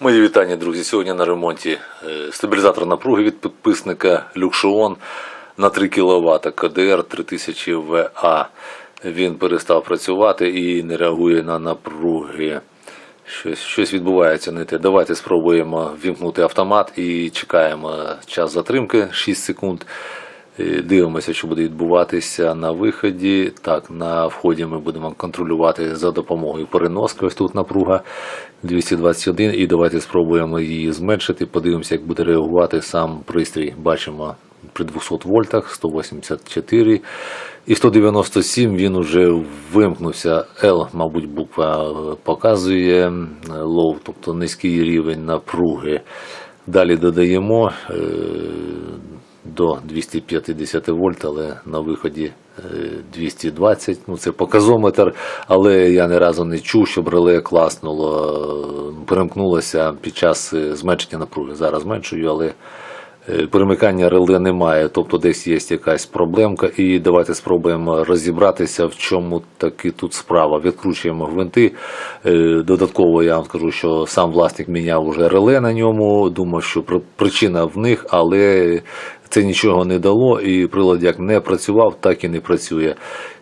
Мої вітання, друзі. Сьогодні на ремонті е, стабілізатор напруги від підписника Люкшеон на 3 кВт КДР 3000 ВА. Він перестав працювати і не реагує на напруги. Щось, щось відбувається не те. Давайте спробуємо вімкнути автомат і чекаємо час затримки 6 секунд. Е, Дивимося, що буде відбуватися на виході. Так, на вході ми будемо контролювати за допомогою переноски. Ось тут напруга 221. І давайте спробуємо її зменшити. Подивимося, як буде реагувати сам пристрій. Бачимо при 200 вольтах 184 і 197 він вже вимкнувся. L, мабуть, буква е, показує е, low, тобто низький рівень напруги. Далі додаємо е, до 250 вольт, але на виході е, 220. Ну, це показометр, але я ні разу не чув, щоб реле класнуло, е, перемкнулося під час е, зменшення напруги. Зараз зменшую, але е, перемикання реле немає, тобто десь є якась проблемка. І давайте спробуємо розібратися, в чому таки тут справа. Відкручуємо гвинти. Е, Додатково я вам скажу, що сам власник міняв уже реле на ньому. Думав, що причина в них, але це нічого не дало, і прилад як не працював, так і не працює.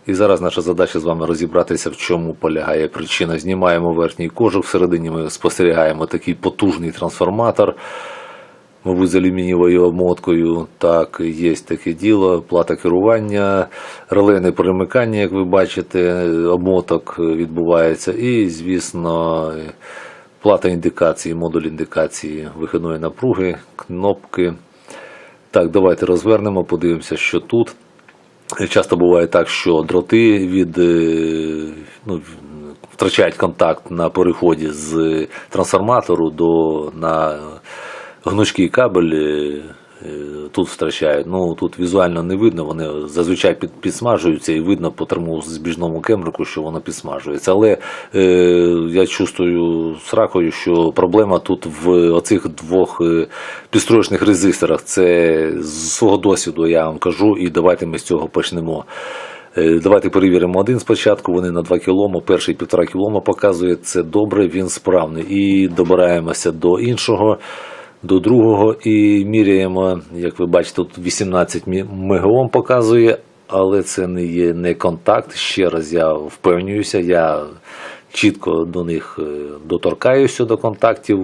І зараз наша задача з вами розібратися, в чому полягає причина. Знімаємо верхній кожух, всередині ми спостерігаємо такий потужний трансформатор мабуть, з алюмінієвою обмоткою. Так, є таке діло, плата керування, релейне перемикання, як ви бачите, обмоток відбувається. І, звісно, плата індикації, модуль індикації вихідної напруги, кнопки. Так, давайте розвернемо, подивимося, що тут. Часто буває так, що дроти від, е, ну, втрачають контакт на переході з трансформатору до на гнучкий кабель. Е, Тут втрачають. Ну тут візуально не видно, вони зазвичай під, підсмажуються і видно по термозбіжному кемрику, що воно підсмажується. Але е, я чувствую сракою, що проблема тут в оцих двох е, підстроєчних резисторах. Це з свого досвіду я вам кажу, і давайте ми з цього почнемо. Е, Давайте перевіримо один спочатку. Вони на 2 кілома, перший півтора кілома показує це добре, він справний. І добираємося до іншого, до другого і міряємо, як ви бачите, тут 18 мі- мегаом показує, але це не є не контакт. Ще раз я впевнююся, я чітко до них е, доторкаюся до контактів.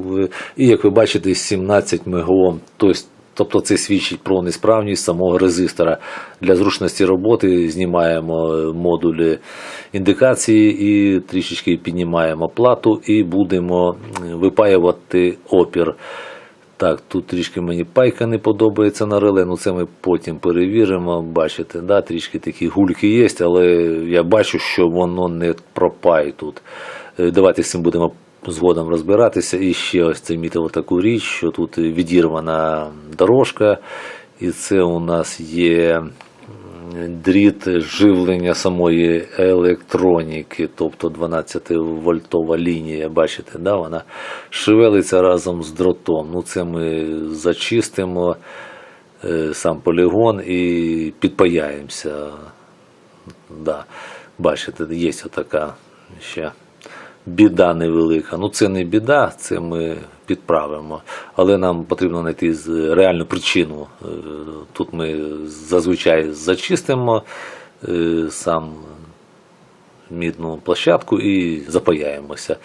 І як ви бачите, 17 мегаом. Тобто Тобто це свідчить про несправність самого резистора. Для зручності роботи знімаємо е, модулі індикації і трішечки піднімаємо плату і будемо е, випаювати опір. Так, тут трішки мені пайка не подобається на реле, ну це ми потім перевіримо. Бачите, да, трішки такі гульки є, але я бачу, що воно не пропає тут. Е, Давайте з цим будемо згодом розбиратися. І ще ось це мітив таку річ, що тут відірвана дорожка, і це у нас є дріт живлення самої електроніки, тобто 12-вольтова лінія, бачите, да, вона шевелиться разом з дротом. Ну, це ми зачистимо е, сам полігон і підпаяємося. Да. Бачите, є отака ще біда невелика. Ну це не біда, це ми підправимо. Але нам потрібно знайти реальну причину. Е, Тут ми зазвичай зачистимо е, сам мідну площадку і запаяємося.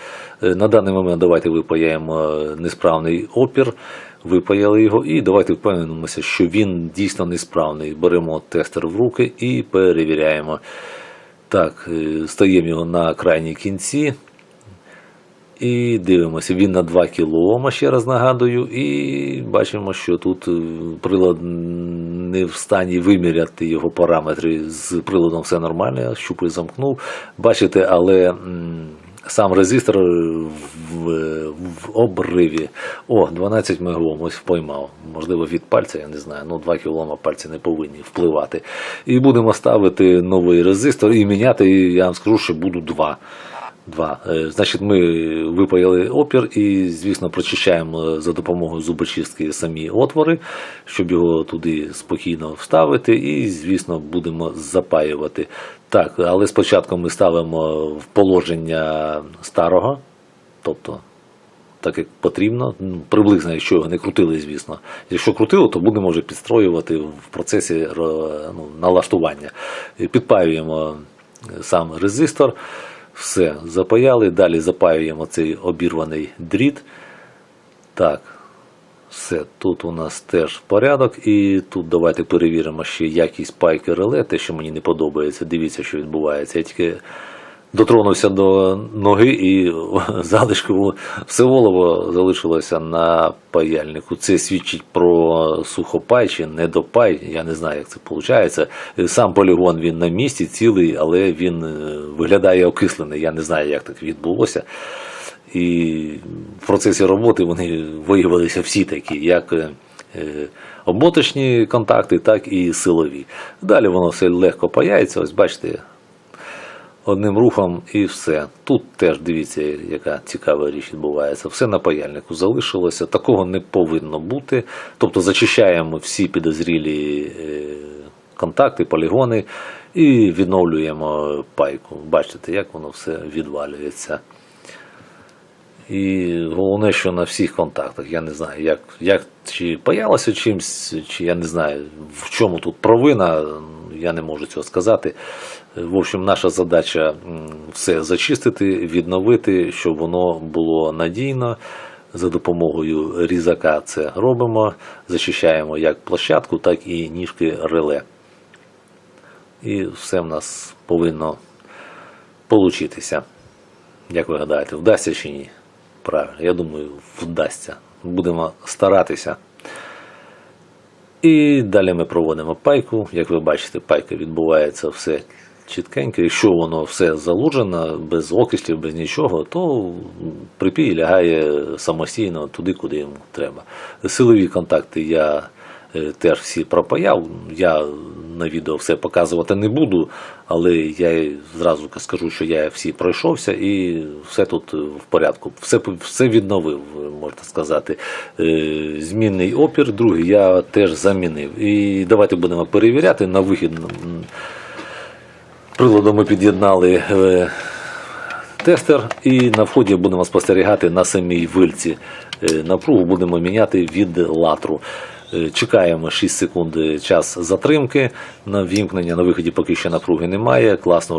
Е, На даний момент давайте випаяємо несправний опір, випаяли його, і давайте впевнимося, що він дійсно несправний. Беремо тестер в руки і перевіряємо. Так, стаємо його на крайній кінці. І дивимося, він на 2 кОм, ще раз нагадую, і бачимо, що тут е, прилад не в стані виміряти його параметри. З приладом все нормально, я щупи замкнув. Бачите, але сам резистор в, в обриві. О, 12 мегаом, ось впоймав. Можливо, від пальця, я не знаю. Ну, 2 кОм пальці не повинні впливати. І будемо ставити новий резистор і міняти, я вам скажу, що буду два. Два. Е, Значить, ми випаяли опір і, звісно, прочищаємо за допомогою зубочистки самі отвори, щоб його туди спокійно вставити, і, звісно, будемо запаювати. Так, але спочатку ми ставимо в положення старого, тобто так як потрібно. Ну, Приблизно, якщо його не крутили, звісно. Якщо крутило, то будемо вже підстроювати в процесі ну, налаштування. Підпаюємо сам резистор, все, запаяли, далі запаюємо цей обірваний дріт. Так, все, тут у нас теж порядок, і тут давайте перевіримо ще якість пайки реле, те, що мені не подобається. Дивіться, що відбувається. Я тільки дотронувся до ноги і залишку все волово залишилося на паяльнику. Це свідчить про сухопай чи недопай. Я не знаю, як це виходить. Сам полігон він на місці цілий, але він е, виглядає окислений. Я не знаю, як так відбулося. І в процесі роботи вони виявилися всі такі, як е, е, контакти, так і силові. Далі воно все легко паяється. Ось бачите, одним рухом і все. Тут теж дивіться, яка цікава річ відбувається. Все на паяльнику залишилося. Такого не повинно бути. Тобто зачищаємо всі підозрілі е, контакти, полігони і відновлюємо пайку. Бачите, як воно все відвалюється. І головне, що на всіх контактах. Я не знаю, як, як чи паялося чимсь, чи я не знаю, в чому тут провина, я не можу цього сказати. В общем, наша задача все зачистити, відновити, щоб воно було надійно. За допомогою різака це робимо, зачищаємо як площадку, так і ніжки реле. І все в нас повинно получитися. Як ви гадаєте, вдасться чи ні? Правильно, я думаю, вдасться. Будемо старатися. І далі ми проводимо пайку. Як ви бачите, пайка відбувається все чіткенько. Якщо воно все залуджено, без окислів, без нічого, то припій лягає самостійно туди, куди йому треба. Силові контакти я е, теж всі пропаяв. Я на відео все показувати не буду, але я зразу скажу, що я всі пройшовся і все тут в порядку. Все, все відновив, можна сказати. Е, Змінний опір, другий я теж замінив. І давайте будемо перевіряти на вихід. Приладом ми під'єднали е, тестер і на вході будемо спостерігати на самій вильці. Е, Напругу будемо міняти від латру. Е, Чекаємо 6 секунд час затримки на вімкнення. На виході поки що напруги немає. Класно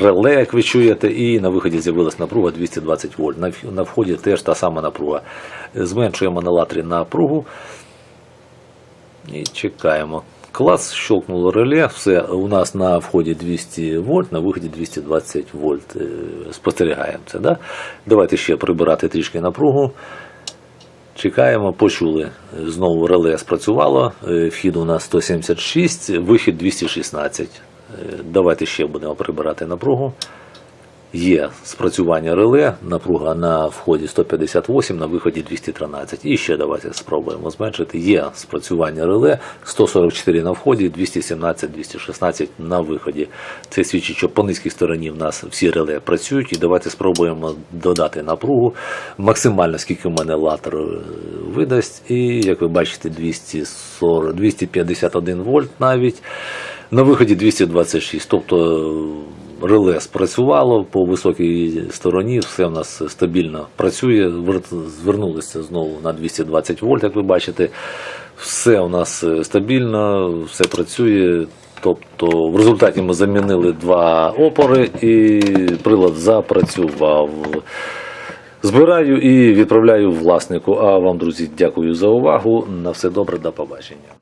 реле, як ви чуєте, і на виході з'явилась напруга 220 вольт. На вході теж та сама напруга. Зменшуємо на латрі напругу. І чекаємо. Клас, щелкнуло реле, все, у нас на вході 200 вольт, на виході 220 вольт. Е, Спостерігаємо це. Да? Давайте ще прибирати трішки напругу. Чекаємо, почули. Знову реле спрацювало. Е, Вхід у нас 176, вихід 216. Е, Давайте ще будемо прибирати напругу. Є спрацювання реле, напруга на вході 158, на виході 213. І ще давайте спробуємо зменшити. Є спрацювання реле 144 на вході, 217, 216 на виході. Це свідчить, що по низькій стороні в нас всі реле працюють. І давайте спробуємо додати напругу максимально, скільки в мене латер е, видасть. І як ви бачите, 240, 251 вольт навіть. На виході 226. Тобто реле спрацювало по високій стороні, все в нас стабільно працює. Звернулися знову на 220 вольт, як ви бачите. Все у нас стабільно, все працює. Тобто в результаті ми замінили два опори і прилад запрацював. Збираю і відправляю власнику. А вам, друзі, дякую за увагу. На все добре, до побачення.